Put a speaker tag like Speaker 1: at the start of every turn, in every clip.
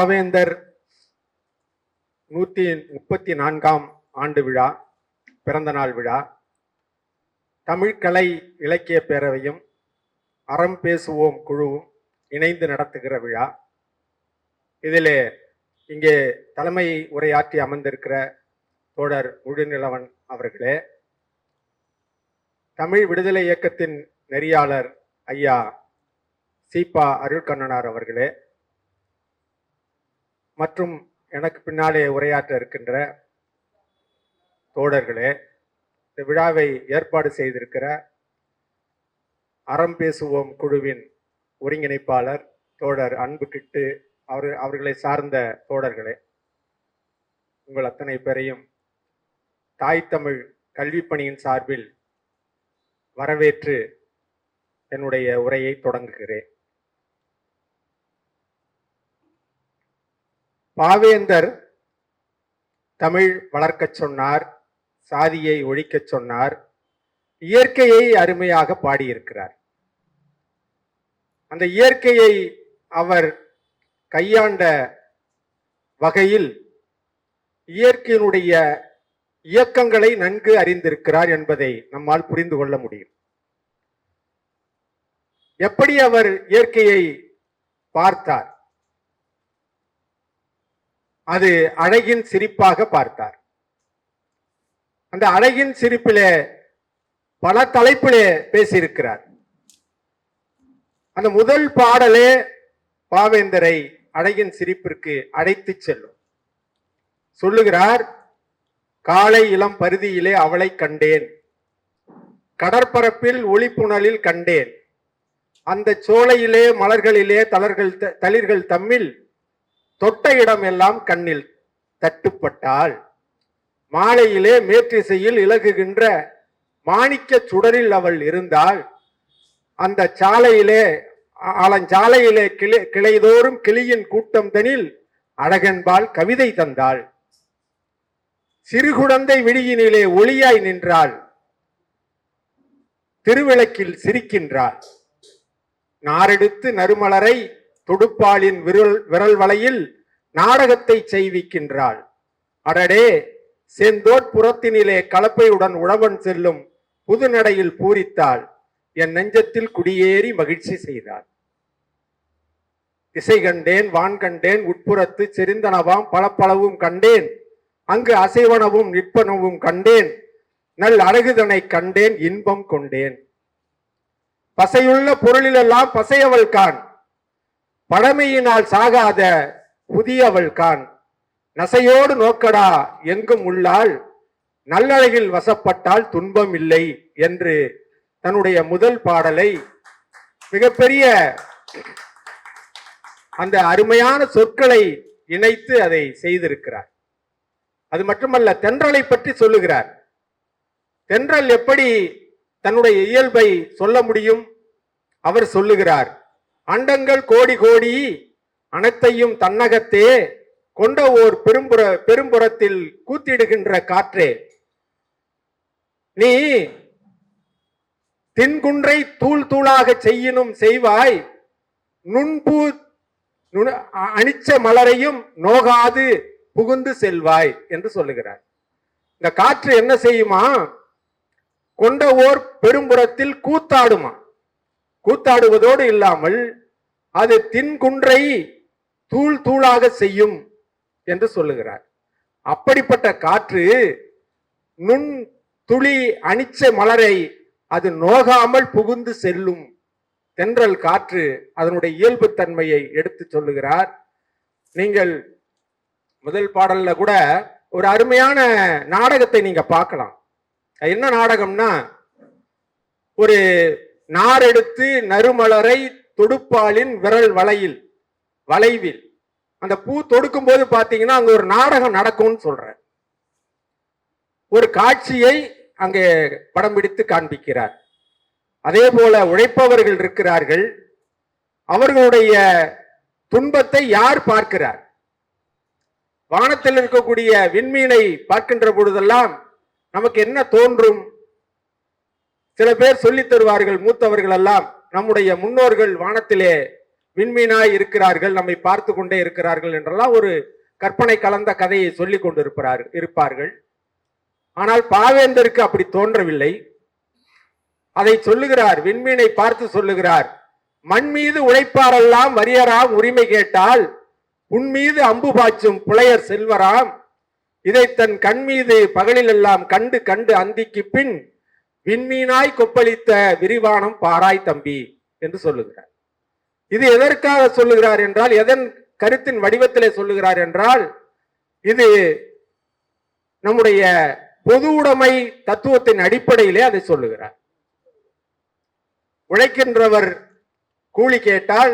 Speaker 1: பாவேந்தர் நூற்றி முப்பத்தி நான்காம் ஆண்டு விழா பிறந்த நாள் விழா. தமிழ்கலை இலக்கிய பேரவையும் அறம் பேசுவோம் குழுவும் இணைந்து நடத்துகிற விழா. இதிலே இங்கே தலைமை உரையாற்றி அமர்ந்திருக்கிற தோழர் முழுநிலவன் அவர்களே தமிழ் விடுதலை இயக்கத்தின் நெறியாளர் ஐயா சீபா அருள்கண்ணனார் அவர்களே மற்றும் எனக்கு பின்னாலே உரையாற்ற இருக்கின்ற தோழர்களே இந்த விழாவை ஏற்பாடு செய்திருக்கிற அறம் பேசுவோம் குழுவின் ஒருங்கிணைப்பாளர் தோழர் அன்பு கிட்டு அவர் அவர்களை சார்ந்த தோழர்களே உங்கள் அத்தனை பேரையும் தாய் தமிழ் கல்விப் பணியின் சார்பில் வரவேற்று என்னுடைய உரையை தொடங்குகிறேன். பாவேந்தர் தமிழ் வளர்க்கச் சொன்னார் சாதியை ஒழிக்கச் சொன்னார் இயற்கையை அருமையாக பாடியிருக்கிறார். அந்த இயற்கையை அவர் கையாண்ட வகையில் இயற்கையினுடைய இயக்கங்களை நன்கு அறிந்திருக்கிறார் என்பதை நம்மால் புரிந்து கொள்ள முடியும். எப்படி அவர் இயற்கையை பார்த்தார்? அது அழகின் சிரிப்பாக பார்த்தார். அந்த அழகின் சிரிப்பிலே பல தலைப்பிலே பேசியிருக்கிறார். அந்த முதல் பாடலே பாவேந்தரை அழகின் சிரிப்பிற்கு அழைத்து செல்லும். சொல்லுகிறார் காலை இளம் பருதியிலே அவளை கண்டேன். கடற்பரப்பில் ஒளிப்புணலில் கண்டேன். அந்த சோலையிலே மலர்களிலே தளர்கள் த- தளிர்கள் தம்மில் தொட்ட இடம் எல்லாம் கண்ணில் தட்டுப்பட்டால் மாலையிலே மேற்றிசையில் இலகுகின்ற மாணிக்க சுடரில் அவள் இருந்தாள். அந்த சாலையிலே ஆலஞ்சாலையிலே கிளை கிளைதோறும் கிளியின் கூட்டம் தனில் அழகன்பால் கவிதை தந்தாள். சிறுகுழந்தை விடியினிலே ஒளியாய் நின்றாள். திருவிளக்கில் சிரிக்கின்றாள். நாரெடுத்து நறுமலரை துடுப்பாளின் விரல் விரல் வலையில் நாடகத்தை செய்விக்கின்றாள். அடடே செந்தோட் புறத்தினிலே கலப்பையுடன் உழவன் செல்லும் புது நடையில் பூரித்தாள். என் நெஞ்சத்தில் குடியேறி மகிழ்ச்சி செய்தாள். திசை கண்டேன் வான் கண்டேன் உட்புறத்து செறிந்தனவாம் பளபளவும் கண்டேன். அங்கு அசைவனவும் நிற்பனவும் கண்டேன். நல் அழகுதனை கண்டேன் இன்பம் கொண்டேன். பசையுள்ள பொருளிலெல்லாம் பசையவள் கான். பழமையினால் சாகாத புதியவள் கான். நசையோடு நோக்கடா எங்கும் உள்ளால் நல்லழகில் வசப்பட்டால் துன்பம் இல்லை என்று தன்னுடைய முதல் பாடலை மிகப்பெரிய அந்த அருமையான சொற்களை இணைத்து அதை செய்திருக்கிறார். அது மட்டுமல்ல தென்றலை பற்றி சொல்லுகிறார். தென்றல் எப்படி தன்னுடைய இயல்பை சொல்ல முடியும்? அவர் சொல்லுகிறார் அண்டங்கள் கோடி கோடி அனைத்தையும் தன்னகத்தே கொண்ட ஓர் பெரும்புற பெரும்புறத்தில் கூத்திடுகின்ற காற்றே. நீ தின்குன்றை தூள் தூளாக செய்யினும் செய்வாய் நுண்பூ அணிச்ச அ- அனிச்ச மலரையும் நோகாது புகுந்து செல்வாய் என்று சொல்லுகிறார். இந்த காற்று என்ன செய்யுமா? கொண்ட ஓர் பெரும்புறத்தில் கூத்தாடுமா? கூத்தாடுவதோடு இல்லாமல் அது தின்குன்றை தூள் தூளாக செய்யும் என்று சொல்லுகிறார். அப்படிப்பட்ட காற்று நுண் துளி அணிச்ச மலரை அது நோகாமல் புகுந்து செல்லும் தென்றல் காற்று அதனுடைய இயல்பு தன்மையை எடுத்து சொல்லுகிறார். நீங்கள் முதல் பாடல்ல கூட ஒரு அருமையான நாடகத்தை நீங்க பார்க்கலாம். என்ன நாடகம்னா ஒரு நாரெடுத்து நறுமலரை தொடுப்பாலின் விரல் வளையில் வளைவில். அந்த பூ தொடுக்கும் போது பார்த்தீங்கன்னா அங்கே ஒரு நாடகம் நடக்கும்னு சொல்றேன். ஒரு காட்சியை அங்கே படம் பிடித்து காண்பிக்கிறார். அதே போல உழைப்பவர்கள் இருக்கிறார்கள். அவர்களுடைய துன்பத்தை யார் பார்க்கிறார்? வானத்தில் இருக்கக்கூடிய விண்மீனை பார்க்கின்ற பொழுதெல்லாம் நமக்கு என்ன தோன்றும்? சில பேர் சொல்லித் தருவார்கள் மூத்தவர்கள் எல்லாம் நம்முடைய முன்னோர்கள் வானத்திலே விண்மீனாய் இருக்கிறார்கள் நம்மை பார்த்து கொண்டே இருக்கிறார்கள் என்றெல்லாம் ஒரு கற்பனை கலந்த கதையை சொல்லிக் கொண்டிருப்பார் இருப்பார்கள். ஆனால் பாவேந்தருக்கு அப்படி தோன்றவில்லை. அதை சொல்லுகிறார் விண்மீனை பார்த்து சொல்லுகிறார் மண் மீது உழைப்பாரெல்லாம் வரியராம் உரிமை கேட்டால் உன் மீது அம்பு பாய்ச்சும் புலையர் செல்வராம். இதை தன் கண் மீது பகலிலெல்லாம் கண்டு கண்டு அந்திக்கு பின் விண்மீனாய் கொப்பளித்த விரிவானம் பாராய் தம்பி என்று சொல்லுகிறார். இது எதற்காக சொல்லுகிறார் என்றால் எதன் கருத்தின் வடிவத்திலே சொல்லுகிறார் என்றால் இது நம்முடைய பொது உடைமை தத்துவத்தின் அடிப்படையிலே அதை சொல்லுகிறார். உழைக்கின்றவர் கூலி கேட்டால்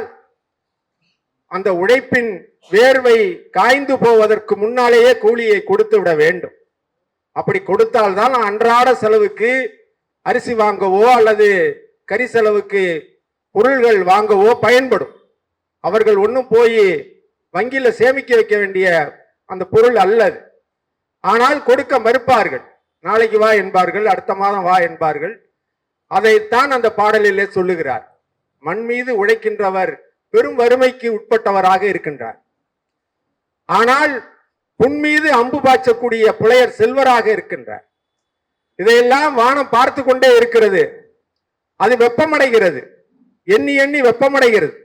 Speaker 1: அந்த உழைப்பின் வேர்வை காய்ந்து போவதற்கு முன்னாலேயே கூலியை கொடுத்து விட வேண்டும். அப்படி கொடுத்தால்தான் அன்றாட செலவுக்கு அரிசி வாங்கவோ அல்லது கறி செலவுக்கு பொருள்கள் வாங்கவோ பயன்படும். அவர்கள் ஒன்றும் போய் வங்கியில் சேமிக்க வைக்க வேண்டிய அந்த பொருள் அல்லது. ஆனால் கொடுக்க மறுப்பார்கள். நாளைக்கு வா என்பார்கள் அடுத்த மாதம் வா என்பார்கள். அதைத்தான் அந்த பாடலிலே சொல்லுகிறார். மண் மீது உழைக்கின்றவர் பெரும் வறுமைக்கு உட்பட்டவராக இருக்கின்றார். ஆனால் புன் மீது அம்பு பாய்ச்சக்கூடிய புலையர் செல்வராக இருக்கின்றார். இதையெல்லாம் வானம் பார்த்து கொண்டே இருக்கிறது. அது வெப்பமடைகிறது. எண்ணி எண்ணி வெப்பமடைகிறது.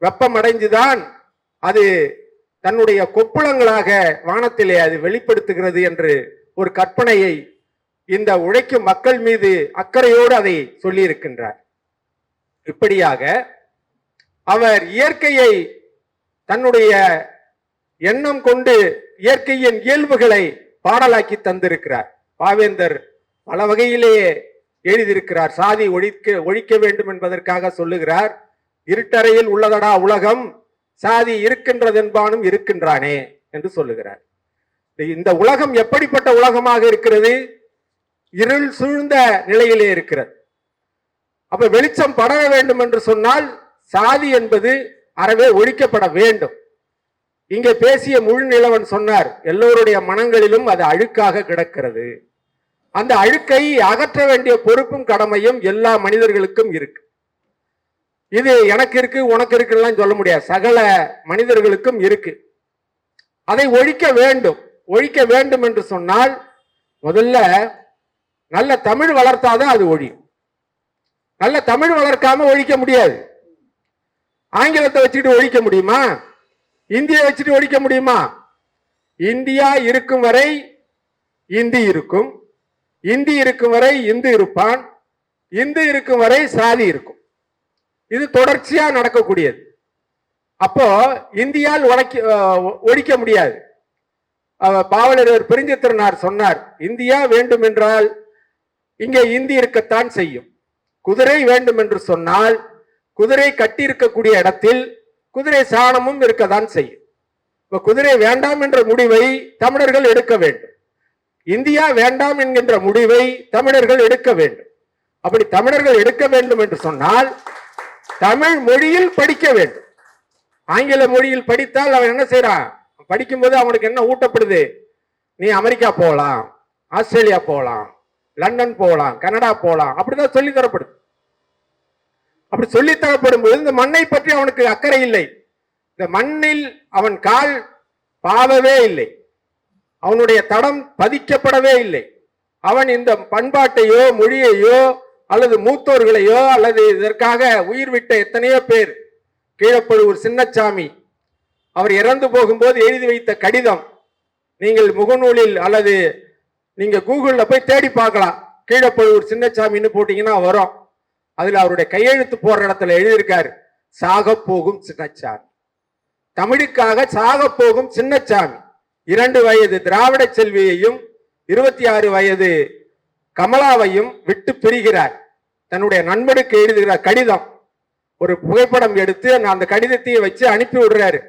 Speaker 1: வெப்பமடைஞ்சுதான் அது தன்னுடைய கொப்புளங்களாக வானத்திலே அது வெளிப்படுத்துகிறது என்று ஒரு கற்பனையை இந்த உழைக்கும் மக்கள் மீது அக்கறையோடு அதை சொல்லியிருக்கின்றார். இப்படியாக அவர் இயற்கையை தன்னுடைய எண்ணம் கொண்டு இயற்கையின் இயல்புகளை பாடலாக்கி தந்திருக்கிறார். பாவேந்தர் பல வகையிலே எழுதியிருக்கிறார். சாதி ஒழிக்க ஒழிக்க வேண்டும் என்பதற்காக சொல்லுகிறார். இருட்டறையில் உள்ளதடா உலகம் சாதி இருக்கின்றதென்பானும் இருக்கின்றானே என்று சொல்லுகிறார். இந்த உலகம் எப்படிப்பட்ட உலகமாக இருக்கிறது? இருள் சூழ்ந்த நிலையிலே இருக்கிறது. அப்ப வெளிச்சம் படர வேண்டும் என்று சொன்னால் சாதி என்பது அறவே ஒழிக்கப்பட வேண்டும். இங்கே பேசிய முழு நிலவன் சொன்னார் எல்லோருடைய மனங்களிலும் அது அழுக்காக கிடக்கிறது. அந்த அழுக்கை அகற்ற வேண்டிய பொறுப்பும் கடமையும் எல்லா மனிதர்களுக்கும் இருக்கு. இது எனக்கு இருக்கு உனக்கு இருக்குலாம் சொல்ல முடியாது. சகல மனிதர்களுக்கும் இருக்கு. அதை ஒழிக்க வேண்டும். ஒழிக்க வேண்டும் என்று சொன்னால் முதல்ல நல்ல தமிழ் வளர்த்தாதான் அது ஒழியும். நல்ல தமிழ் வளர்க்காம ஒழிக்க முடியாது. ஆங்கிலத்தை வச்சுக்கிட்டு ஒழிக்க முடியுமா? இந்தியை வச்சுட்டு ஒழிக்க முடியுமா? இந்தியா இருக்கும் வரை இந்தி இருக்கும். இந்தி இருக்கும் வரை இந்து இருப்பான் இந்து இருக்கும் வரை சாதி இருக்கும். இது தொடர்ச்சியா நடக்கக்கூடியது. அப்போ இந்தியால் உடைக்க ஒழிக்க முடியாது. அஹ், பாவலர் பெருஞ்சித்திரனார் சொன்னார் இந்தியா வேண்டும் என்றால் இங்கே இந்தி இருக்கத்தான் செய்யும். குதிரை வேண்டும் என்று சொன்னால் குதிரை கட்டி இருக்கக்கூடிய இடத்தில் குதிரை சாணமும் இருக்கத்தான் செய்யும். இப்ப குதிரை வேண்டாம் என்ற முடிவை தமிழர்கள் எடுக்க வேண்டும். இந்தியா வேண்டாம் என்கின்ற முடிவை தமிழர்கள் எடுக்க வேண்டும். அப்படி தமிழர்கள் எடுக்க வேண்டும் என்று சொன்னால் தமிழ் மொழியில் படிக்க வேண்டும். ஆங்கில மொழியில் படித்தால் அவன் என்ன செய்யறான் படிக்கும்போது அவனுக்கு என்ன ஊட்டப்படுது? நீ அமெரிக்கா போகலாம் ஆஸ்திரேலியா போகலாம் லண்டன் போகலாம் கனடா போகலாம் அப்படிதான் சொல்லி தரப்படுது. அப்படி சொல்லி தரப்படும் போது இந்த மண்ணை பற்றி அவனுக்கு அக்கறை இல்லை. இந்த மண்ணில் அவன் கால் பாவவே இல்லை. அவனுடைய தடம் பதிக்கப்படவே இல்லை. அவன் இந்த பண்பாட்டையோ மொழியையோ அல்லது மூத்தோர்களையோ அல்லது இதற்காக உயிர் விட்ட எத்தனையோ பேர் கீழப்பழுவூர் சின்னச்சாமி அவர் இறந்து போகும்போது எழுதி வைத்த கடிதம் நீங்கள் முகநூலில் அல்லது நீங்கள் கூகுளில் போய் தேடி பார்க்கலாம். கீழப்பழுவூர் சின்னச்சாமின்னு போட்டிங்கன்னா வரும். அதில் அவருடைய கையெழுத்து போடுற இடத்துல எழுதியிருக்காரு சாக போகும் சின்னச்சாமி. தமிழுக்காக சாக போகும் சின்னச்சாமி. இரண்டு வயது திராவிட செல்வியையும் இருபத்தி ஆறு வயது கமலாவையும் விட்டு பிரிகிறார். தன்னுடைய நண்பனுக்கு எழுதுகிறார் கடிதம். ஒரு புகைப்படம் எடுத்து நான் அந்த கடிதத்தையும் வச்சு அனுப்பி விடுறாரு.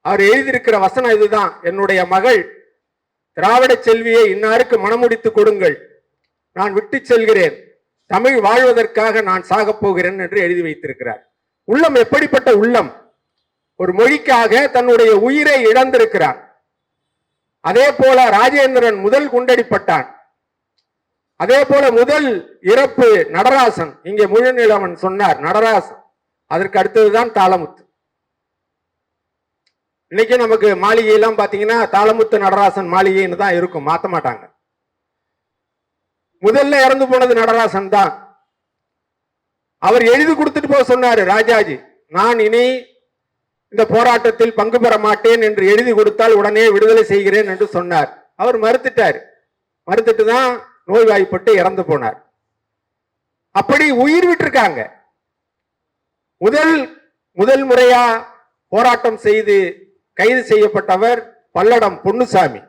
Speaker 1: அவர் எழுதியிருக்கிற வசனம் இதுதான். என்னுடைய மகள் திராவிட செல்வியை இன்னாருக்கு மனமுடித்து கொடுங்கள். நான் விட்டு செல்கிறேன். தமிழ் வாழ்வதற்காக நான் சாகப் போகிறேன் என்று எழுதி வைத்திருக்கிறார். உள்ளம் எப்படிப்பட்ட உள்ளம்? ஒரு மொழிக்காக தன்னுடைய உயிரை இழந்திருக்கிறார். அதே போல ராஜேந்திரன் முதல் குண்டடிப்பட்டான். அதே போல முதல் இறப்பு நடராசன். இங்கே முழுநிலவன் சொன்னார் நடராசன். அதற்கு அடுத்ததுதான் தாளமுத்து. இன்னைக்கு நமக்கு மாளிகையெல்லாம் பார்த்தீங்கன்னா பாத்தீங்கன்னா தாளமுத்து நடராசன் மாளிகைன்னு தான் இருக்கும் மாத்த மாட்டாங்க. முதல்ல இறந்து போனது நடராசன் தான். அவர் எழுதி கொடுத்துட்டு போக சொன்னாரு ராஜாஜி நான் இனி இந்த போராட்டத்தில் பங்கு பெற மாட்டேன் என்று எழுதி கொடுத்தால் உடனே விடுதலை செய்கிறேன் என்று சொன்னார். அவர் மறுத்துட்டார். மறுத்துட்டு தான் நோய்வாய்ப்பட்டு இறந்து போனார். அப்படி உயிர் விட்டுருக்காங்க. முதல் முதல் முறையா போராட்டம் செய்து கைது செய்யப்பட்டவர் பல்லடம் பொன்னுசாமி.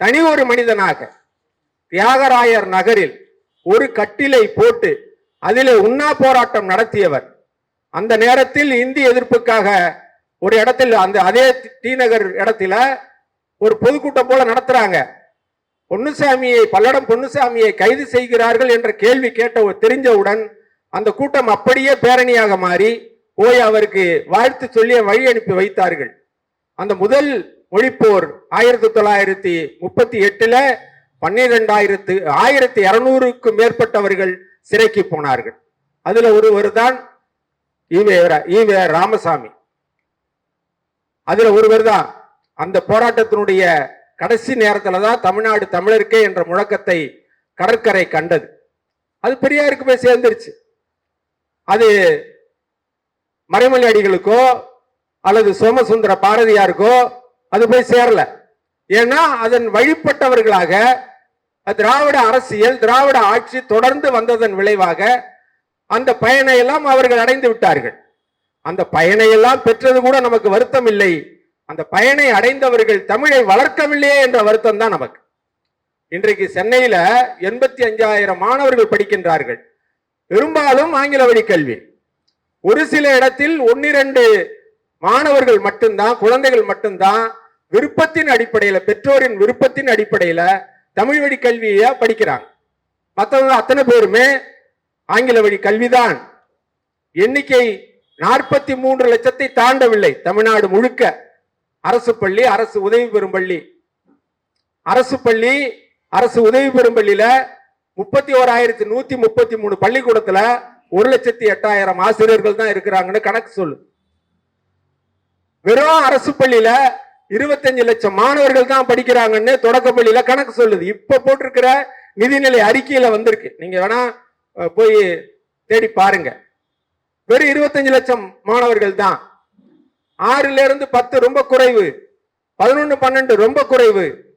Speaker 1: தனி ஒரு மனிதனாக தியாகராயர் நகரில் ஒரு கட்டிலை போட்டு அதிலே உண்ணா போராட்டம் நடத்தியவர். அந்த நேரத்தில் இந்தி எதிர்ப்புக்காக ஒரு இடத்தில் அந்த அதே டி நகர் இடத்துல ஒரு பொதுக்கூட்டம் போல நடத்துறாங்க. பொன்னுசாமியை பல்லடம் பொன்னுசாமியை கைது செய்கிறார்கள் என்ற கேள்வி கேட்ட தெரிஞ்சவுடன் அந்த கூட்டம் அப்படியே பேரணியாக மாறி போய் அவருக்கு வாழ்த்து சொல்லி வழி அனுப்பி வைத்தார்கள். அந்த முதல் மொழிப்போர் ஆயிரத்தி தொள்ளாயிரத்தி முப்பத்தி எட்டுல பன்னிரெண்டாயிரத்து ஆயிரத்தி இருநூறுக்கும் மேற்பட்டவர்கள் சிறைக்கு போனார்கள். அதுல ஒருவர் தான் ஈவே ஈவே ராமசாமி. அதுல ஒருவர் தான் அந்த போராட்டத்தினுடைய கடைசி நேரத்துல தான் தமிழ்நாடு தமிழருக்கே என்ற முழக்கத்தை கடற்கரை கண்டது. அது பெரியாருக்கு போய் சேர்ந்துருச்சு. அது மறைமலை அடிகளுக்கோ அல்லது சோமசுந்தர பாரதியாருக்கோ அது போய் சேரல. ஏன்னா அதன் வழிபட்டவர்களாக திராவிட அரசியல் திராவிட ஆட்சி தொடர்ந்து வந்ததன் விளைவாக அந்த பயனை எல்லாம் அவர்கள் அடைந்து விட்டார்கள். அந்த பயனையெல்லாம் பெற்றது கூட நமக்கு வருத்தம் இல்லை அந்த பயனை அடைந்தவர்கள் தமிழை வளர்க்கவில்லையே என்ற வருத்தம் தான் நமக்கு. இன்றைக்கு சென்னையில எண்பத்தி அஞ்சாயிரம் மாணவர்கள் படிக்கின்றார்கள். பெரும்பாலும் ஆங்கில வழி கல்வி. ஒரு சில இடத்தில் ஒன்னிரண்டு மாணவர்கள் மட்டும்தான் குழந்தைகள் மட்டும்தான் விருப்பத்தின் அடிப்படையில பெற்றோரின் விருப்பத்தின் அடிப்படையில தமிழ் வழி கல்வியை படிக்கிறாங்க. மற்றவங்க அத்தனை பேருமே ஆங்கில வழி கல்விதான். எண்ணிக்கை நாற்பத்தி மூன்று லட்சத்தை தாண்டவில்லை தமிழ்நாடு முழுக்க. அரசு பள்ளி அரசு உதவி பெறும் பள்ளி. அரசு பள்ளி அரசு உதவி பெறும் பள்ளியில முப்பத்தி ஓராயிரத்தி நூத்தி முப்பத்தி மூணு பள்ளிக்கூடத்துல ஒரு லட்சத்தி எட்டாயிரம் ஆசிரியர்கள் தான் இருக்கிறாங்கன்னு கணக்கு சொல்லு. வெறும் அரசு பள்ளியில இருபத்தஞ்சு லட்சம் மாணவர்கள் தான் படிக்கிறாங்கன்னு தொடக்க பள்ளியில கணக்கு சொல்லுது. இப்ப போட்டிருக்கிற நிதிநிலை அறிக்கையில வந்திருக்கு. நீங்க வேணா போய் தேடி பாருங்க. வெறும் இருபத்தஞ்சு லட்சம் மாணவர்கள் தான் ஆறுல இருந்து பத்து ரொம்ப குறைவு. பதினொன்னு பன்னெண்டு ரொம்ப குறைவு.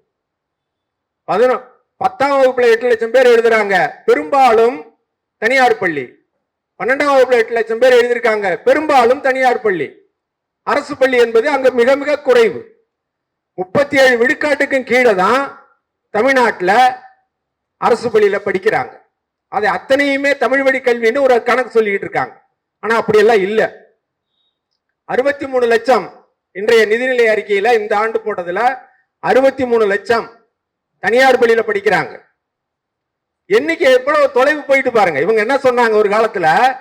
Speaker 1: பதினொ பத்தாம் வகுப்புல எட்டு லட்சம் பேர் எழுதுறாங்க. பெரும்பாலும் தனியார் பள்ளி. பன்னெண்டாம் வகுப்புல எட்டு லட்சம் பேர் எழுதியிருக்காங்க. பெரும்பாலும் தனியார் பள்ளி. அரசு பள்ளி என்பது அங்க மிக மிக குறைவு. முப்பத்தி ஏழு விழுக்காட்டுக்கும் கீழே தான் தமிழ்நாட்டில் அரசு பள்ளியில் படிக்கிறாங்க. அதை அத்தனையுமே தமிழ் வழி கல்வின்னு ஒரு கணக்கு சொல்லிக்கிட்டு இருக்காங்க. ஆனா அப்படியெல்லாம் இல்லை. அறுபத்தி மூணு லட்சம் இன்றைய நிதிநிலை அறிக்கையில இந்த ஆண்டு போட்டதுல அறுபத்தி மூணு லட்சம் தனியார் பள்ளியில படிக்கிறாங்க. எண்ணிக்கை எவ்வளவு தொலைவு போயிட்டு பாருங்க. இவங்க என்ன சொன்னாங்க ஒரு காலத்துல?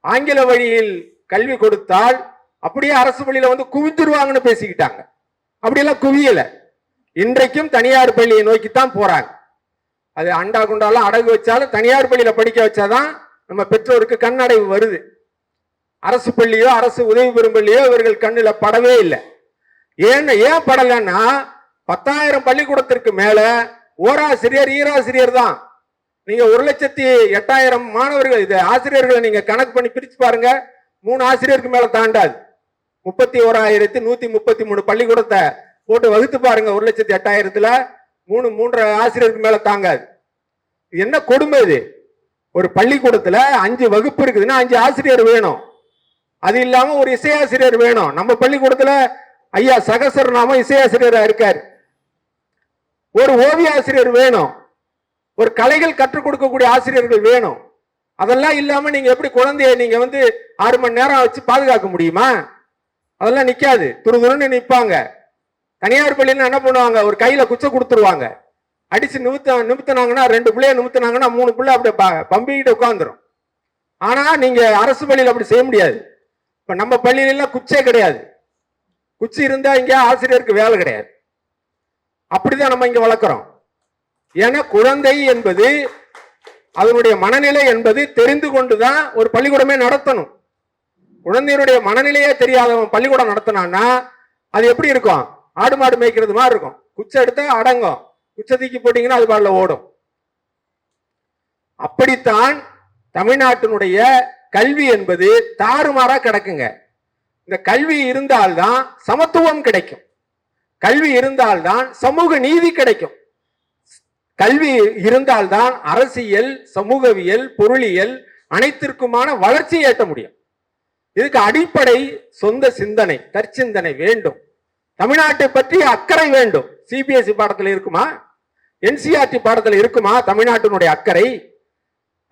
Speaker 1: ஆங்கில வழியில் கல்வி கொடுத்தால் அப்படியே அரசு பள்ளியில வந்து குவிந்துருவாங்கன்னு பேசிக்கிட்டாங்க. அப்படியெல்லாம் குவியல. இன்றைக்கும் தனியார் பள்ளியை நோக்கித்தான் போறாங்க. அது அண்டா குண்டாலாம் அடகு வச்சாலும் தனியார் பள்ளியில படிக்க வச்சாதான் நம்ம பெற்றோருக்கு கண்ணடைவு வருது. அரசு பள்ளியோ அரசு உதவி பெறும் பள்ளியோ இவர்கள் கண்ணில் படவே இல்லை. ஏன் ஏன் படலைன்னா பத்தாயிரம் பள்ளிக்கூடத்திற்கு மேலே ஓராசிரியர் ஈராசிரியர் தான். நீங்க ஒரு லட்சத்தி எட்டாயிரம் மாணவர்கள் இது ஆசிரியர்களை நீங்க கணக்கு பண்ணி பிரிச்சு பாருங்க மூணு ஆசிரியருக்கு மேல தாண்டாது. முப்பத்தி ஓராயிரத்தி நூத்தி முப்பத்தி மூணு பள்ளிக்கூடத்தை போட்டு வகுத்து பாருங்க ஒரு லட்சத்தி எட்டாயிரத்துல மூணு மூன்றரை ஆசிரியருக்கு மேல தாங்காது. என்ன கொடுமை இது? ஒரு பள்ளிக்கூடத்துல அஞ்சு வகுப்பு இருக்குதுன்னா அஞ்சு ஆசிரியர் வேணும். அது இல்லாம ஒரு இசையாசிரியர் வேணும். நம்ம பள்ளிக்கூடத்துல ஐயா சகசர் நாம இசையாசிரியரா இருக்காரு. ஒரு ஓவிய ஆசிரியர் வேணும். ஒரு கலைகள் கற்றுக் கொடுக்கக்கூடிய ஆசிரியர்கள் வேணும். அதெல்லாம் இல்லாம நீங்க எப்படி குழந்தைய நீங்க வந்து ஆறு மணி நேரம் வச்சு பாதுகாக்க முடியுமா? அதெல்லாம் நிக்காது. துரு துருன்னு தனியார் பள்ளியில என்ன பண்ணுவாங்க? ஒரு கையில குச்சை கொடுத்துருவாங்க. அடிச்சு நிமித்த நிமித்தினாங்கன்னா ரெண்டு பிள்ளைய நிமித்தினாங்கன்னா மூணு பிள்ளை அப்படியே பம்பிக்கிட்டு உட்காந்துரும் ஆனா நீங்க அரசு பள்ளியில் அப்படி செய்ய முடியாது. இப்ப நம்ம பள்ளியிலலாம் குச்சே கிடையாது. குச்சி இருந்தா இங்க ஆசிரியருக்கு வேலை கிடையாது. அப்படிதான் நம்ம இங்க வளர்க்குறோம். ஏன்னா குழந்தை என்பது அதனுடைய மனநிலை என்பது தெரிந்து கொண்டுதான் ஒரு பள்ளிக்கூடமே நடத்தணும். குழந்தையினுடைய மனநிலையே தெரியாதவன் பள்ளிக்கூடம் நடத்தினான்னா அது எப்படி இருக்கும்? ஆடு மாடு மேய்க்கிறது மாதிரி இருக்கும். குச்சை எடுத்தா அடங்கும். குச்சை தூக்கி போட்டீங்கன்னா அது பாடல ஓடும். அப்படித்தான் தமிழ்நாட்டினுடைய கல்வி என்பது தாறுமாறா கிடக்குங்க. இந்த கல்வி இருந்தால்தான் சமத்துவம் கிடைக்கும். கல்வி இருந்தால்தான் சமூக நீதி கிடைக்கும். கல்வி இருந்தால்தான் அரசியல் சமூகவியல் பொருளியல் அனைத்திற்குமான வளர்ச்சி ஏற்ற முடியும். இதுக்கு அடிப்படை சொந்த சிந்தனை தற்சிந்தனை வேண்டும். தமிழ்நாட்டை பற்றி அக்கறை வேண்டும். சிபிஎஸ்இ பாடத்தில் இருக்குமா? என்சிஆர்டி பாடத்தில் இருக்குமா? தமிழ்நாட்டினுடைய அக்கறை?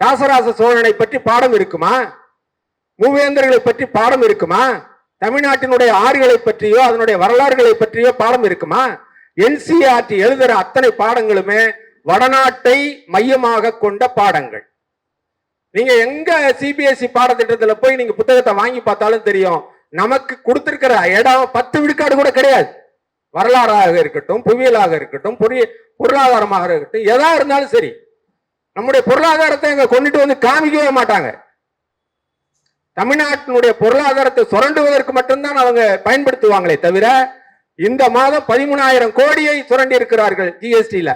Speaker 1: ராசராச சோழனை பற்றி பாடம் இருக்குமா? மூவேந்தர்களை பற்றி பாடம் இருக்குமா? தமிழ்நாட்டினுடைய ஆறுகளை பற்றியோ அதனுடைய வரலாறுகளை பற்றியோ பாடம் இருக்குமா? என்சிஆர்டி எழுதுகிற அத்தனை பாடங்களுமே வடநாட்டை மையமாக கொண்ட பாடங்கள். நீங்க எங்க சிபிஎஸ்இ பாடத்திட்டத்துல போய் நீங்க புத்தகத்தை வாங்கி பார்த்தாலும் தெரியும் நமக்கு கொடுத்திருக்கிற இடம் பத்து விழுக்காடு கூட கிடையாது. வரலாறாக இருக்கட்டும் புவியியலாக இருக்கட்டும் பொருளாதாரமாக இருக்கட்டும் எதா இருந்தாலும் சரி. நம்முடைய பொருளாதாரத்தை இங்க கொண்டுட்டு வந்து காமிக்கவே மாட்டாங்க. தமிழ்நாட்டினுடைய பொருளாதாரத்தை சுரண்டுவதற்கு மட்டும்தான் அவங்க பயன்படுத்துவாங்களே தவிர இந்த மாதம் பதிமூணாயிரம் கோடியை சுரண்டி இருக்கிறார்கள் ஜிஎஸ்டியில.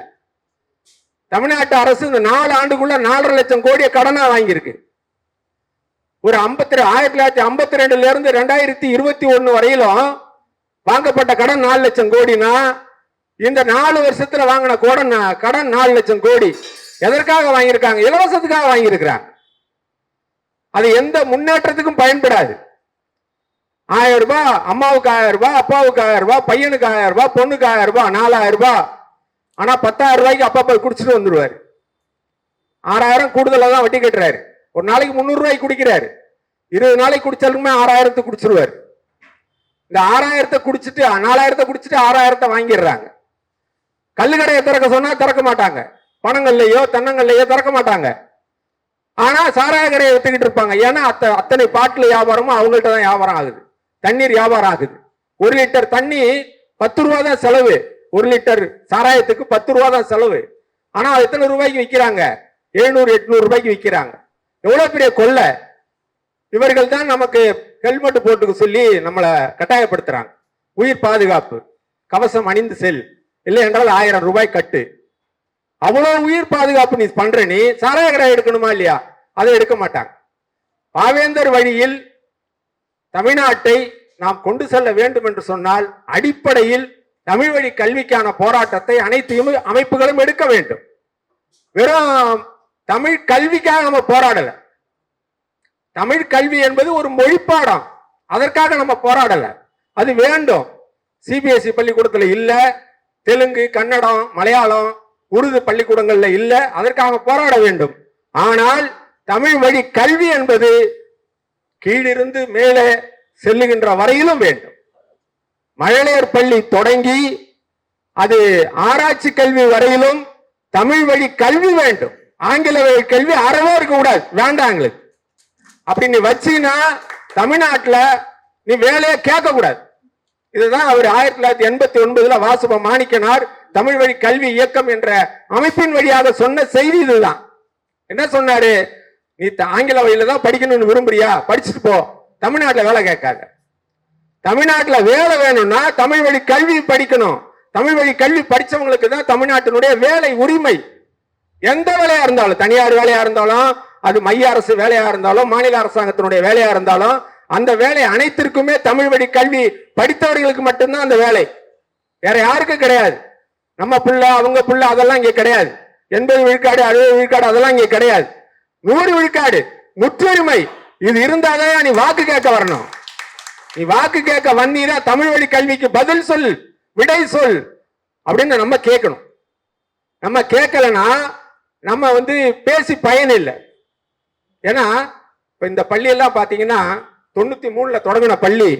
Speaker 1: தமிழ்நாட்டு அரசு இந்த நாலு ஆண்டுக்குள்ள நாலரை லட்சம் கோடியை கடனா வாங்கியிருக்கு. ஒரு ஐம்பத்தி ஆயிரத்தி தொள்ளாயிரத்தி ஐம்பத்தி ரெண்டுல இருந்து ரெண்டாயிரத்தி இருபத்தி ஒண்ணு வரையிலும் வாங்கப்பட்ட கடன் நாலு லட்சம் கோடினா இந்த நாலு வருஷத்துல வாங்கின கோடன் கடன் நாலு லட்சம் கோடி. எதற்காக வாங்கியிருக்காங்க? இலவசத்துக்காக வாங்கியிருக்கிறாங்க. அது எந்த முன்னேற்றத்துக்கும் பயன்படாது. ஆயிரம் ரூபாய் அம்மாவுக்கு ஆயிரம் ரூபாய் அப்பாவுக்கு ஆயிரம் ரூபாய் பையனுக்கு ஆயிரம் ரூபாய் பொண்ணுக்கு ஆயிரம் ரூபாய் நாலாயிரம் ரூபாய் ஆனா பத்தாயிரம் ரூபாய்க்கு அப்பா போய் குடிச்சிட்டு வந்துருவாரு. ஆறாயிரம் கூடுதலாக தான் வட்டி கட்டுறாரு. ஒரு நாளைக்கு முந்நூறு ரூபாய்க்கு குடிக்கிறாரு. இருபது நாளைக்கு குடிச்சாலுமே ஆறாயிரத்தை குடிச்சிருவார். இந்த ஆறாயிரத்தை குடிச்சிட்டு நாலாயிரத்தை குடிச்சிட்டு ஆறாயிரத்தை வாங்கிடுறாங்க. கல்லுக்கடையை திறக்க சொன்னா திறக்க மாட்டாங்க. பணங்கள்லையோ தென்னங்கள்லையோ திறக்க மாட்டாங்க. ஆனா சாராய கடையை வித்துக்கிட்டு இருப்பாங்க. ஏன்னா அத்த அத்தனை பாட்டில் வியாபாரமும் அவங்கள்ட்ட தான் வியாபாரம் ஆகுது. தண்ணீர் வியாபாரம் ஆகுது. ஒரு லிட்டர் தண்ணி பத்து ரூபா தான் செலவு. ஒரு லிட்டர் சாராயத்துக்கு பத்து ரூபா தான் செலவு. ஆனா எத்தனை ரூபாய்க்கு விற்கிறாங்க எழுநூறு எட்நூறு ரூபாய்க்கு விற்கிறாங்க எவ்வளவு பெரிய கொள்ளை. இவர்கள் தான் நமக்கு ஹெல்மெட் போட்டுக்க சொல்லி நம்மளை கட்டாயப்படுத்துறாங்க. உயிர் பாதுகாப்பு. கவசம் அணிந்து செல். இல்லை என்றால் ஆயிரம் ரூபாய் கட்டு. அவ்வளவு உயிர் பாதுகாப்பு நீ பண்ற நீ சாராய கடை எடுக்கணுமா இல்லையா? அதை எடுக்க மாட்டாங்க. பாவேந்தர் வழியில் தமிழ்நாட்டை நாம் கொண்டு செல்ல வேண்டும் என்று சொன்னால் அடிப்படையில் தமிழ் வழி கல்விக்கான போராட்டத்தை அனைத்தையும் அமைப்புகளும் எடுக்க வேண்டும். வெறும் தமிழ் கல்விக்காக நம்ம போராடல. தமிழ் கல்வி என்பது ஒரு மொழிப்பாடம். அதற்காக நம்ம போராடல. அது வேண்டும். சிபிஎஸ்இ பள்ளிக்கூடத்தில் இல்லை. தெலுங்கு கன்னடம் மலையாளம் உருது பள்ளிக்கூடங்கள்ல இல்ல அதற்காக போராட வேண்டும். ஆனால் தமிழ் வழி கல்வி என்பது கீழிருந்து மேலே செல்லுகின்ற வரையிலும் வேண்டும். மழலையர் பள்ளி தொடங்கி அது ஆராய்ச்சி கல்வி வரையிலும் தமிழ் வழி கல்வி வேண்டும். ஆங்கில வழி கல்வி அறவே இருக்கக்கூடாது வேண்டாங்களுக்கு அப்படி நீ வச்சீன்னா தமிழ்நாட்டில் நீ வேலையை கேட்கக்கூடாது. இதுதான் அவர் ஆயிரத்தி தொள்ளாயிரத்தி எண்பத்தி ஒன்பதுல வாசுப மாணிக்கனார் தமிழ் வழி கல்வி இயக்கம் என்ற அமைப்பின் வழியாக சொன்ன செய்தி இதுதான். என்ன சொன்னாரு? நீ ஆங்கில வழியில தான் படிக்கணும்னு விரும்புறியா? படிச்சுட்டு போ. தமிழ்நாட்டில் வேலை கேட்காங்க தமிழ்நாட்டில் வேலை வேணும்னா தமிழ் வழி கல்வி படிக்கணும். தமிழ் வழி கல்வி படிச்சவங்களுக்கு தான் தமிழ்நாட்டினுடைய வேலை உரிமை. எந்த வேலையா இருந்தாலும் தனியார் வேலையா இருந்தாலும் அது மைய அரசு வேலையா இருந்தாலும் மாநில அரசாங்கத்தினுடைய வேலையா இருந்தாலும் அந்த வேலை அனைத்திற்குமே தமிழ் வழி கல்வி படித்தவர்களுக்கு மட்டும்தான் அந்த வேலை. வேற யாருக்கும் கிடையாது. நம்ம பிள்ளை அவங்க பிள்ளை அதெல்லாம் இங்கே கிடையாது. எண்பது விழுக்காடு அறுபது விழுக்காடு அதெல்லாம் இங்கே கிடையாது. நூறு விழுக்காடு முற்றுரிமை. இது இருந்தாதான் நீ வாக்கு கேட்க வரணும். நீ வாக்கு கேட்க வந்தீனா தமிழ் வழி கல்விக்கு பதில் சொல் விடை சொல் அப்படின்னு நம்ம கேட்கணும். நம்ம கேட்கலன்னா நம்ம வந்து பேசி பயன் இல்லை ஏன்னா இப்போ இந்த பள்ளியெல்லாம் பார்த்தீங்கன்னா தொண்ணூற்றி மூணில் தொடங்கின பள்ளி.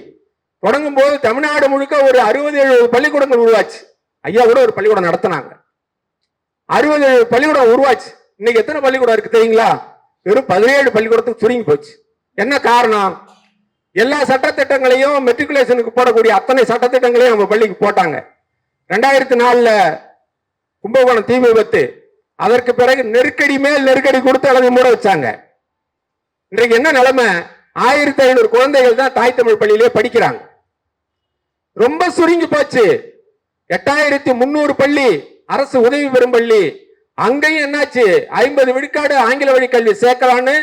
Speaker 1: தொடங்கும் போது தமிழ்நாடு முழுக்க ஒரு அறுபது எழுபது பள்ளிக்கூடங்கள் உருவாச்சு. ஐயா கூட ஒரு பள்ளிக்கூடம் நடத்தினாங்க. அறுபது பள்ளிக்கூடம் உருவாச்சு. இன்னைக்கு எத்தனை பள்ளிக்கூடம் இருக்கு தெரியுங்களா? வெறும் பதினேழு பள்ளிக்கூடத்துக்கு சுருங்கி போச்சு. என்ன காரணம்? எல்லா சட்டத்திட்டங்களையும் மெட்ரிகுலேஷனுக்கு போடக்கூடிய அத்தனை சட்டத்திட்டங்களையும் நம்ம பள்ளிக்கு போட்டாங்க. ரெண்டாயிரத்தி நாலில் கும்பகோணம் தீ விபத்து. அதற்கு பிறகு நெருக்கடி மேல் நெருக்கடி கொடுத்து அதை மூட வச்சாங்க. இன்றைக்கு என்ன நிலைமை? ஆயிரத்தி ஐநூறு குழந்தைகள் தான் தாய் தமிழ் பள்ளியிலே படிக்கிறாங்க. ரொம்ப சுருங்கி போச்சு. எட்டாயிரத்தி முன்னூறு பள்ளி அரசு உதவி பெறும் பள்ளி. அங்கேயும் என்னாச்சு? ஐம்பது விழுக்காடு ஆங்கில வழி கல்வி சேர்க்கலான்னு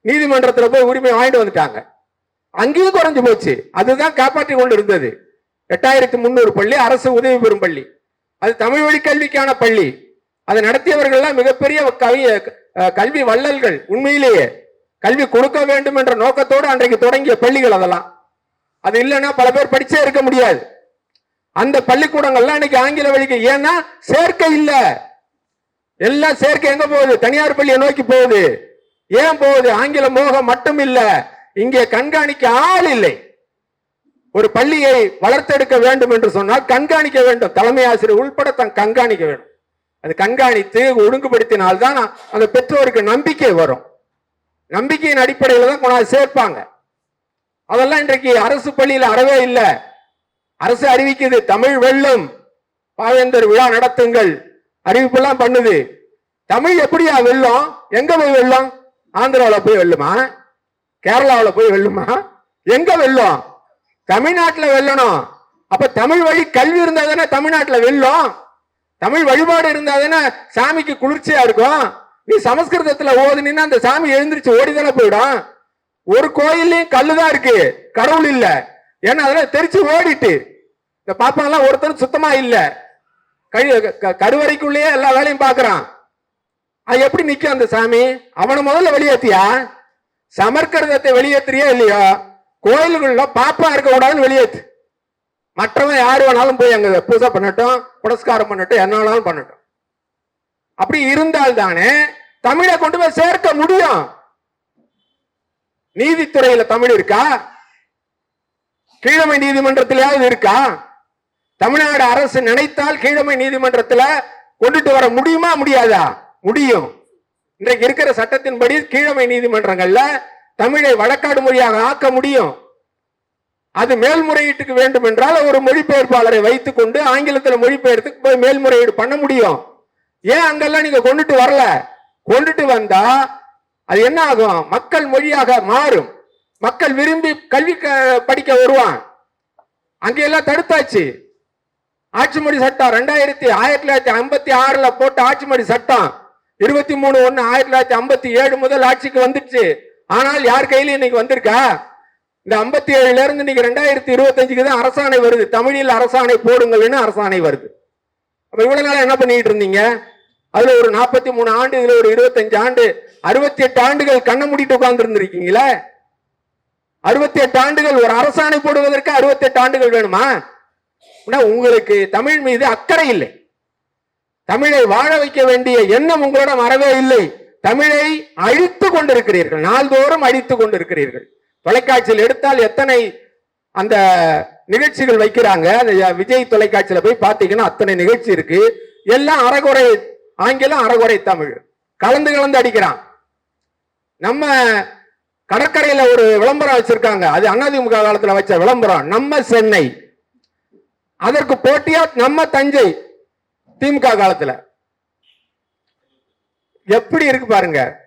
Speaker 1: நீதிமன்றத்தில் போய் உரிமை வாங்கிட்டு வந்துட்டாங்க. அங்கேயும் குறைஞ்சு போச்சு. அதுதான் காப்பாற்றி கொண்டு இருந்தது. எட்டாயிரத்தி முந்நூறு பள்ளி அரசு உதவி பெறும் பள்ளி. அது தமிழ் வழி கல்விக்கான பள்ளி. அதை நடத்தியவர்கள்லாம் மிகப்பெரிய கவி கல்வி வள்ளல்கள். உண்மையிலேயே கல்வி கொடுக்க வேண்டும் என்ற நோக்கத்தோடு அன்றைக்கு தொடங்கிய பள்ளிகள் அதெல்லாம். அது இல்லைன்னா பல பேர் படிச்சே இருக்க முடியாது. அந்த பள்ளிக்கூடங்கள்லாம் இன்னைக்கு ஆங்கில வழிக்கு. ஏன்னா சேர்க்கை இல்லை. எல்லாம் சேர்க்கை எங்க போகுது? தனியார் பள்ளியை நோக்கி போகுது. ஏன் போகுது? ஆங்கில மோகம் மட்டும் இல்ல. இங்கே கண்காணிக்க ஆள் இல்லை. ஒரு பள்ளியை வளர்த்தெடுக்க வேண்டும் என்று சொன்னால் கண்காணிக்க வேண்டும். தலைமை ஆசிரியர் உள்பட தான் கண்காணிக்க வேண்டும். அது கண்காணித்து ஒழுங்குபடுத்தினால்தான் அந்த பெற்றோருக்கு நம்பிக்கை வரும். நம்பிக்கையின் அடிப்படையில் தான் கொண்டாந்து சேர்ப்பாங்க. அதெல்லாம் இன்றைக்கு அரசு பள்ளியில் அறவே இல்லை. அரசு அறிவிக்குது தமிழ் வெல்லும் பாவேந்தர் விழா நடத்துங்கள். அறிவிப்பெல்லாம் பண்ணுது. தமிழ் எப்படியா வெள்ளம் எங்க போய் வெள்ளம் ஆந்திராவில் போய் வெல்லுமா? கேரளாவில் போய் வெல்லுமா? எங்க வெல்லும்? தமிழ்நாட்டில் வெல்லணும். அப்ப தமிழ் வழி கல்வி இருந்தா தானே தமிழ்நாட்டில் வெல்லும்? தமிழ் வழிபாடு இருந்தா தானே சாமிக்கு குளிர்ச்சியா இருக்கும்? நீ சமஸ்கிருதத்துல ஓதுனீன்னா அந்த சாமி எழுந்திரிச்சு ஓடிதானே போயிடும்? ஒரு கோயில்லையும் கல்லுதான் இருக்கு. கடவுள் இல்லை. ஏன்னா அதெல்லாம் தெரிச்சு ஓடிட்டு. இந்த பாப்பாங்கெல்லாம் ஒருத்தரும் சுத்தமா இல்லை. கழி க- கருவறைக்குள்ளேயே எல்லா வேலையும் பார்க்குறான் அது எப்படி நிற்கும் அந்த சாமி? அவனை முதல்ல வெளியேற்றியா சமர்க்கிருதத்தை வெளியேத்துறியா இல்லையோ? கோயிலுக்குள்ள பாப்பா இருக்க கூடாதுன்னு வெளியேத்து. மற்றவன் யார் வேணாலும் போய் அங்கே பூஜை பண்ணட்டும் புனஸ்காரம் பண்ணட்டும் என்ன வேணாலும் பண்ணட்டும். அப்படி இருந்தால் தானே தமிழை கொண்டு போய் சேர்க்க முடியும். நீதித்துறையில தமிழ் இருக்கா? கீழமை நீதிமன்றத்திலேயாவது இருக்கா? தமிழ்நாடு அரசு நினைத்தால் கீழமை நீதிமன்றத்தில் கொண்டுட்டு வர முடியுமா முடியாதா? முடியும். இன்றைக்கு இருக்கிற சட்டத்தின்படி கீழமை நீதிமன்றங்கள்ல தமிழை வழக்காடு மொழியாக ஆக்க முடியும். அது மேல்முறையீட்டுக்கு வேண்டும் என்றால் ஒரு மொழிபெயர்ப்பாளரை வைத்துக் கொண்டு ஆங்கிலத்தில் மொழிபெயர்த்து போய் மேல்முறையீடு பண்ண முடியும். ஏன் அங்கெல்லாம் நீங்க கொண்டுட்டு வரல? கொண்டுட்டு வந்தா அது என்ன ஆகும்? மக்கள் மொழியாக மாறும். மக்கள் விரும்பி கல்வி க- படிக்க வருவான் அங்கெல்லாம் தடுத்தாச்சு. ஆட்சிமொழி சட்டம் ரெண்டாயிரத்தி ஆயிரத்தி தொள்ளாயிரத்தி ஐம்பத்தி ஆறுல போட்ட ஆட்சிமொழி சட்டம் இருபத்தி மூணு ஒன்று ஆயிரத்தி தொள்ளாயிரத்தி ஐம்பத்தி ஏழு முதல் ஆட்சிக்கு வந்துடுச்சு. ஆனால் யார் கையில இன்னைக்கு வந்திருக்கா? இந்த ஐம்பத்தி ஏழுல இருந்து இன்னைக்கு ரெண்டாயிரத்தி இருபத்தஞ்சுக்கு தான் அரசாணை வருது. தமிழில் அரசாணை போடுங்கள்னு அரசாணை வருது. அப்ப இவ்வளவு நாளா என்ன பண்ணிட்டு இருந்தீங்க? அதுல ஒரு நாற்பத்தி மூணு ஆண்டு இதுல ஒரு இருபத்தஞ்சு ஆண்டு அறுபத்தி எட்டு ஆண்டுகள் கண்ணை மூடிட்டு உட்கார்ந்து இருந்திருக்கீங்களே? அறுபத்தி எட்டு ஆண்டுகள் ஒரு அரசாணை போடுவதற்கு அறுபத்தி எட்டு ஆண்டுகள் வேணுமா? உங்களுக்கு தமிழ் மீது அக்கறை இல்லை. தமிழை வாழ வைக்க வேண்டிய எண்ணம் உங்களிடம் வரவே இல்லை. தமிழை அழித்து கொண்டிருக்கிறீர்கள். நாள்தோறும் அழித்து கொண்டிருக்கிறீர்கள். தொலைக்காட்சியில் எடுத்தால் எத்தனை அந்த நிகழ்ச்சிகள் வைக்கிறாங்க? அந்த விஜய் தொலைக்காட்சியில போய் பார்த்தீங்கன்னா அத்தனை நிகழ்ச்சி இருக்கு. எல்லாம் அறகுறை ஆங்கிலம் அறகுறை தமிழ். கலந்து கலந்து அடிக்கிறான். நம்ம கடற்கரையில ஒரு விளம்பரம் வச்சிருக்காங்க. அது அதிமுக காலத்துல வச்ச விளம்பரம். நம்ம சென்னை. அதற்கு போட்டியா நம்ம தஞ்சை திமுக காலத்துல. எப்படி இருக்கு பாருங்க.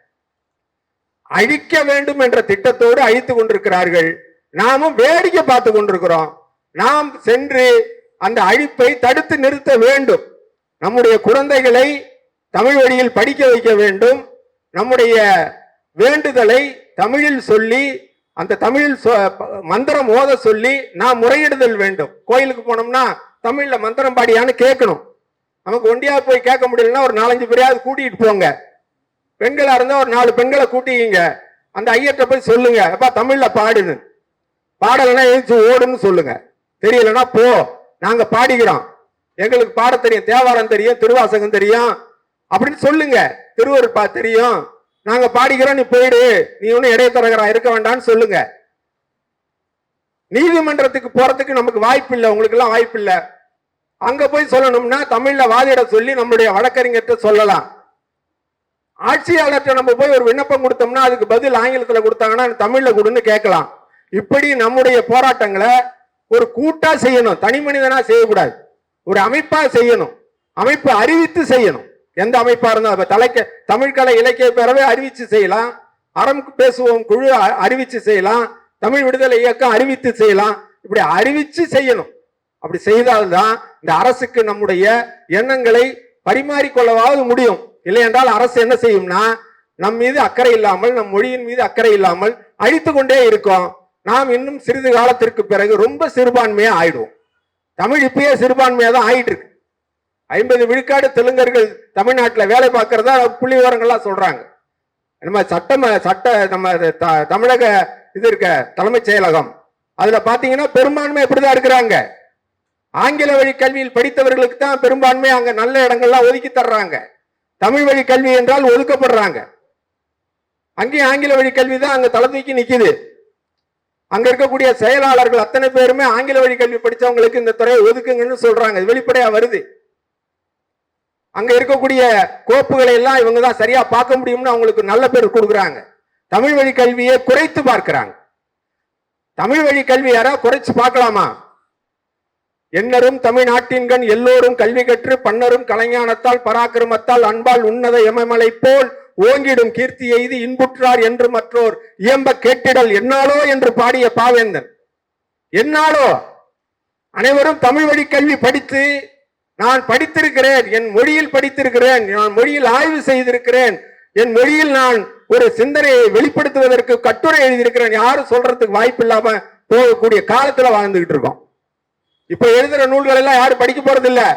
Speaker 1: அழிக்க வேண்டும் என்ற திட்டத்தோடு அழித்து கொண்டிருக்கிறார்கள். நாமும் வேடிக்கை பார்த்து கொண்டிருக்கிறோம். நாம் சென்று அந்த அழிப்பை தடுத்து நிறுத்த வேண்டும். நம்முடைய குழந்தைகளை தமிழ் வழியில் படிக்க வைக்க வேண்டும். நம்முடைய வேண்டுதலை தமிழில் சொல்லி அந்த தமிழில் சொ- மந்திரம் ஓத சொல்லி நான் முறையிடுதல் வேண்டும். கோயிலுக்கு போனோம்னா தமிழ்ல மந்திரம் பாடியான்னு கேட்கணும். நமக்கு ஒண்டியா போய் கேட்க முடியலன்னா ஒரு நாலஞ்சு பேரையாவது கூட்டிகிட்டு போங்க. பெண்களா இருந்தால் ஒரு நாலு பெண்களை கூட்டிக்கிங்க. அந்த ஐயர்கிட்ட போய் சொல்லுங்க. அப்பா தமிழ்ல பாடுன்னு. பாடலைன்னா எழுந்து ஓடுன்னு சொல்லுங்க. தெரியலன்னா போ. நாங்க பாடிக்கிறோம். எங்களுக்கு பாட தெரியும் தேவாரம் தெரியும் திருவாசகம் தெரியும் அப்படின்னு சொல்லுங்க. திருவருப்பா தெரியும். நாங்க பாடிக்கிறோம் நீ போயிடு. நீ ஒன்னும் தரகிறான் இருக்க வேண்டாம்னு சொல்லுங்க. நீதிமன்றத்துக்கு போறதுக்கு நமக்கு வாய்ப்பு இல்லை. உங்களுக்கு எல்லாம் வாய்ப்பு இல்லை. அங்க போய் சொல்லணும்னா தமிழ்ல வாதிட சொல்லி நம்மளுடைய வழக்கறிஞர்கிட்ட சொல்லலாம். ஆட்சியாளர்கிட்ட நம்ம போய் ஒரு விண்ணப்பம் கொடுத்தோம்னா அதுக்கு பதில் ஆங்கிலத்துல கொடுத்தாங்கன்னா தமிழ்ல கொடுன்னு கேட்கலாம். இப்படி நம்முடைய போராட்டங்களை ஒரு கூட்டா செய்யணும். தனி மனிதனா செய்யக்கூடாது. ஒரு அமைப்பா செய்யணும். அமைப்பு அறிவித்து செய்யணும். எந்த அமைப்பா இருந்தாலும் இப்ப தலைக்க தமிழ்கலை இலக்கிய பேரவை அறிவிச்சு செய்யலாம். அறம் பேசுவோம் குழு அ- அறிவிச்சு செய்யலாம். தமிழ் விடுதலை இயக்கம் அறிவித்து செய்யலாம். இப்படி அறிவிச்சு செய்யணும். அப்படி செய்தால்தான் இந்த அரசுக்கு நம்முடைய எண்ணங்களை பரிமாறிக்கொள்ளவாவது முடியும். இல்லை என்றால் அரசு என்ன செய்யும்னா நம் மீது அக்கறை இல்லாமல் நம் மொழியின் மீது அக்கறை இல்லாமல் அழித்து கொண்டே இருக்கோம். நாம் இன்னும் சிறிது காலத்திற்கு பிறகு ரொம்ப சிறுபான்மையா ஆயிடுவோம். தமிழ் இப்பயே சிறுபான்மையா தான் ஆயிட்டு இருக்கு. ஐம்பது விழுக்காடு தெலுங்கர்கள் தமிழ்நாட்டில் வேலை பார்க்கறதா புள்ளி விவரங்கள்லாம் சொல்றாங்க. நம்ம சட்டம் சட்ட நம்ம த- தமிழக இது இருக்க தலைமைச் செயலகம். அதுல பாத்தீங்கன்னா பெரும்பான்மை இப்படிதான் இருக்கிறாங்க. ஆங்கில வழி கல்வியில் படித்தவர்களுக்கு தான் பெரும்பான்மை அங்க நல்ல இடங்கள்லாம் ஒதுக்கி தர்றாங்க. தமிழ் வழி கல்வி என்றால் ஒதுக்கப்படுறாங்க. அங்கேயும் ஆங்கில வழி கல்வி தான் அங்க தலை தூக்கி நிக்குது. அங்க இருக்கக்கூடிய செயலாளர்கள் அத்தனை பேருமே ஆங்கில வழி கல்வி படித்தவங்களுக்கு இந்த துறையை ஒதுக்குங்கன்னு சொல்றாங்க. வெளிப்படையா வருது. அங்க இருக்கக்கூடிய கோப்புகளை எல்லாம் இவங்க தான் சரியா பார்க்க முடியும்னு அவங்களுக்கு நல்ல பேர் கொடுக்குறாங்க. தமிழ் வழி கல்வியை குறைத்து பார்க்கிறாங்க. தமிழ் வழி கல்வி யாராவது குறைச்சு பார்க்கலாமா? எண்ணரும் தமிழ்நாட்டின்கண் எல்லோரும் கல்வி கற்று பன்னரும் கலைஞானத்தால் பராக்கிரமத்தால் அன்பால் உன்னத எமமலை போல் ஓங்கிடும் கீர்த்தி எய்து இன்புற்றார் என்று மற்றோர் இயம்ப கேட்டிடல் என்னாலோ என்று பாடிய பாவேந்தன். என்னாலோ? அனைவரும் தமிழ் வழி கல்வி படித்து நான் படித்திருக்கிறேன் என் மொழியில் படித்திருக்கிறேன் நான் மொழியில் ஆய்வு செய்திருக்கிறேன் என் மொழியில் நான் ஒரு சிந்தனையை வெளிப்படுத்துவதற்கு கட்டுரை எழுதியிருக்கிறேன் யாரும் சொல்றதுக்கு வாய்ப்பு இல்லாம போகக்கூடிய காலத்துல வாழ்ந்துகிட்டு இருக்கோம். இப்ப எழுதுற நூல்கள் எல்லாம் யாரும் படிக்க போறது இல்லை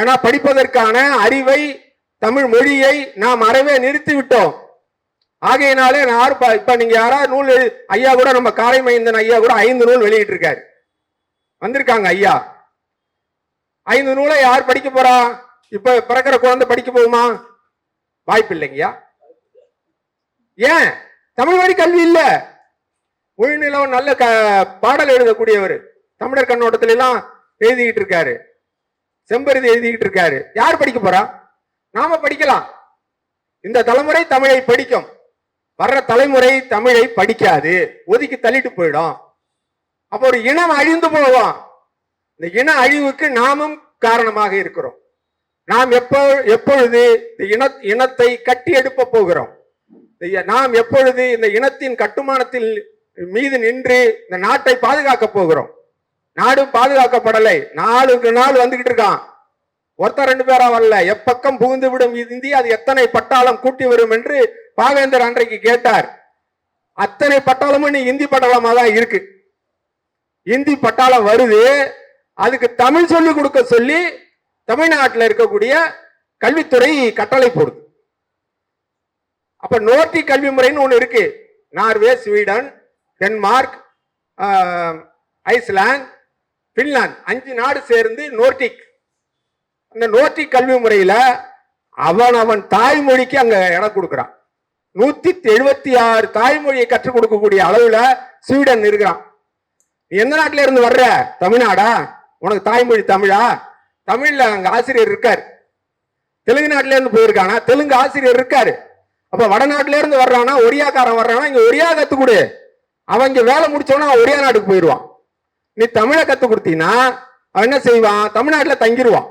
Speaker 1: ஏன்னா படிப்பதற்கான அறிவை தமிழ் மொழியை நாம் அறவே நிறுத்தி விட்டோம். ஆகையினாலே நான் இப்ப நீங்க யாராவது நூல் ஐயா கூட நம்ம காரை மைந்தன் ஐயா கூட ஐந்து நூல் வெளியிட்டிருக்காரு. வந்திருக்காங்க ஐயா. ஐந்து நூலை யார் படிக்க போறா? இப்ப பிறக்கிற குழந்தை படிக்க போகுமா? வாய்ப்பு இல்லைங்கய்யா ஏன்? தமிழ் வழி கல்வி இல்ல. மொழிநிலவன் நல்ல க பாடல் எழுதக்கூடியவர். தமிழர் கண்ணோட்டத்துல எல்லாம் எழுதிக்கிட்டு இருக்காரு. செம்பருதி எழுதிக்கிட்டு இருக்காரு. யார் படிக்க போறா? நாம படிக்கலாம். இந்த தலைமுறை தமிழை படிக்கும். வர்ற தலைமுறை தமிழை படிக்காது. ஒதுக்கி தள்ளிட்டு போயிடும். அப்போ ஒரு இனம் அழிந்து போவோம் இந்த இன அழிவுக்கு நாமும் காரணமாக இருக்கிறோம். நாம் எப்போ எப்பொழுது இந்த இன இனத்தை கட்டி எழுப்ப போகிறோம்? நாம் எப்பொழுது இந்த இனத்தின் கட்டுமானத்தில் மீது நின்று இந்த நாட்டை பாதுகாக்க போகிறோம்? நாடும் பாதுகாக்கப்படலை. நாளுக்கு நாள் வந்துகிட்டு இருக்கான். ஒருத்தர் ரெண்டு பேரா வரல. எப்பக்கம் புகுந்து விடும் இந்தியா அது எத்தனை பட்டாளம் கூட்டி வரும் என்று பாவேந்தர் அன்றைக்கு கேட்டார். அத்தனை பட்டாளமும் நீ இந்தி பட்டாளமா தான் இருக்கு. இந்தி பட்டாளம் வருது. அதுக்கு தமிழ் சொல்லி கொடுக்க சொல்லி தமிழ்நாட்டில் இருக்கக்கூடிய கல்வித்துறை கட்டளை போடுது அப்ப நோட்டி கல்வி முறைன்னு ஒண்ணு இருக்கு. Norway Sweden Denmark Iceland Finland அஞ்சு நாடு சேர்ந்து நோர்டிக் அந்த நோர்டிக் கல்வி முறையில அவன் அவன் தாய்மொழிக்கு அங்க இடம் கொடுக்குறான். நூத்தி எழுபத்தி ஆறு தாய்மொழியை கற்றுக் கொடுக்கக்கூடிய அளவுல ஸ்வீடன் இருக்கிறான். எந்த நாட்டில இருந்து வர்ற? தமிழ்நாடா? உனக்கு தாய்மொழி தமிழா? தமிழ்ல அங்க ஆசிரியர் இருக்காரு. தெலுங்கு நாட்டில இருந்து போயிருக்கானா? தெலுங்கு ஆசிரியர் இருக்காரு. அப்ப வடநாட்டுல இருந்து வர்றானா? ஒரியாக்காரன் வர்றானா? இங்க ஒரியா கத்து கொடு. அவன் இங்க வேலை முடிச்சவனா அவன் ஒரியா நாட்டுக்கு போயிடுவான். நீ தமிழை கத்து கொடுத்தீங்கன்னா அவன் என்ன செய்வான்? தமிழ்நாட்டுல தங்கிடுவான்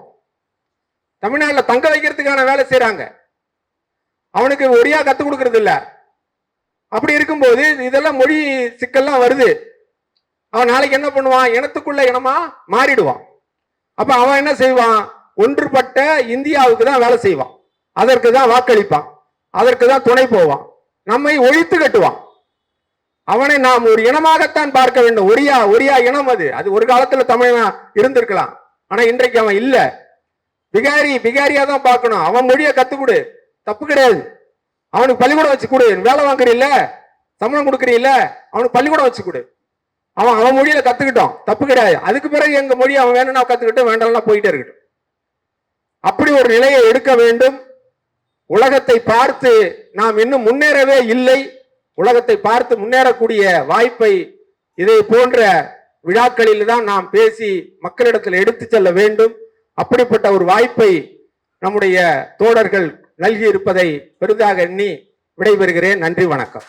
Speaker 1: தமிழ்நாட்டுல தங்க வைக்கிறதுக்கான வேலை செய்யறாங்க அவனுக்கு ஒரியா கத்து கொடுக்கறது இல்ல. அப்படி இருக்கும்போது இதெல்லாம் மொழி சிக்கல்லாம் வருது. அவன் நாளைக்கு என்ன பண்ணுவான்? இனத்துக்குள்ள இனமா மாறிடுவான். அப்ப அவன் என்ன செய்வான்? ஒன்றுபட்ட இந்தியாவுக்கு தான் வேலை செய்வான். அதற்கு தான் வாக்களிப்பான். அதற்கு தான் துணை போவான். நம்மை ஒழித்து கட்டுவான். அவனை நாம் ஒரு இனமாகத்தான் பார்க்க வேண்டும். ஒரியா ஒரியா இனம் அது. அது ஒரு காலத்துல தமிழனா இருந்திருக்கலாம். ஆனா இன்றைக்கு அவன் இல்ல. பிகாரி பிகாரியா தான் பார்க்கணும். அவன் மொழியை கத்துக்கொடு கொடு. தப்பு கிடையாது. அவனுக்கு பள்ளிக்கூடம் வச்சு கொடு. வேலை வாங்குறீல்ல? சம்பளம் கொடுக்குறீல்ல? அவனுக்கு பள்ளிக்கூடம் வச்சு கொடு. அவன் அவன் மொழியில கத்துக்கிட்டோம் தப்பு கிடையாது. அதுக்கு பிறகு எங்க மொழி அவன் வேணும்னா கத்துக்கிட்டு வேண்டாம்னா போயிட்டே இருக்கட்டும். அப்படி ஒரு நிலையை எடுக்க வேண்டும். உலகத்தை பார்த்து நாம் இன்னும் முன்னேறவே இல்லை. உலகத்தை பார்த்து முன்னேறக்கூடிய வாய்ப்பை இதை போன்ற விழாக்களில் தான் நாம் பேசி மக்களிடத்தில் எடுத்து செல்ல வேண்டும். அப்படிப்பட்ட ஒரு வாய்ப்பை நம்முடைய தோழர்கள் நல்கி இருப்பதை பெரிதாக எண்ணி விடைபெறுகிறேன். நன்றி வணக்கம்.